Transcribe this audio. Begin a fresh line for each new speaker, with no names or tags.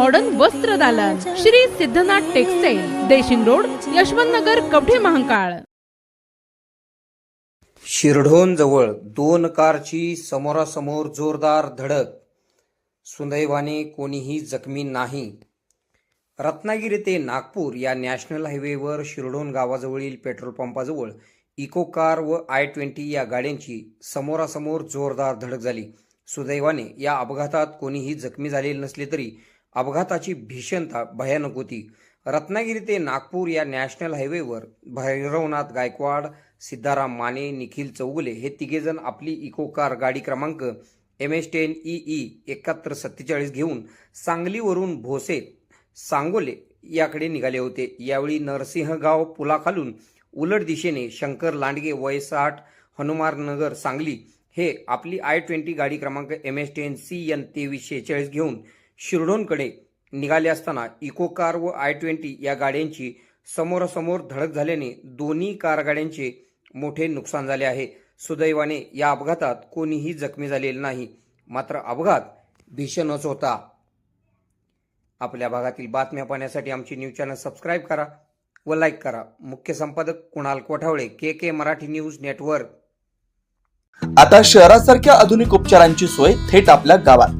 Modern वस्त्र दालन Shri Siddhanath textile Deshing road Yashwant Nagar Kavathe Mahankal
Shirdhon जवळ दोन कारची समोरासमोर जोरदार धडक. सुदैवाने कोणीही जखमी नाही. रत्नागिरी ते नागपूर या नॅशनल हायवेवर शिरढोण गावाजवळील पेट्रोल पंपाजवळ इको कार व आय ट्वेंटी या गाड्यांची समोरासमोर जोरदार धडक झाली. सुदैवाने या अपघातात कोणीही जखमी झालेले नसले तरी अपघाताची भीषणता भयानक होती. रत्नागिरी ते नागपूर या नॅशनल हायवेवर भैरवनाथ गायकवाड सिद्धाराम माने निखिल चौगुले हे तिघेजण आपली इको कार गाडी क्रमांक M S ten E E एकाहत्तर सत्तेचाळीस घेऊन सांगलीवरून भोसे सांगोले याकडे निघाले होते. यावेळी नरसिंहगाव पुलाखालून उलट दिशेने शंकर लांडगे वय साठ हनुमाननगर सांगली हे आपली आय ट्वेंटी गाडी क्रमांक M S ten C N तेवीस शेहेचाळीस घेऊन शिरडोनकडे निघाले असताना इको कार व आय ट्वेंटी या गाड्यांची समोरासमोर धडक झाल्याने दोन्ही कार गाड्यांचे मोठे नुकसान झाले आहे. सुदैवाने या अपघातात कोणीही जखमी झालेले नाही. मात्र अपघात भीषणच होता. आपल्या भागातील बातम्या पाहण्यासाठी आमची न्यूज चॅनल सबस्क्राईब करा व लाईक करा. मुख्य संपादक Kunal Kothawale K K Marathi news network.
आता शहरासारख्या आधुनिक उपचारांची सोय थेट आपल्या गावात.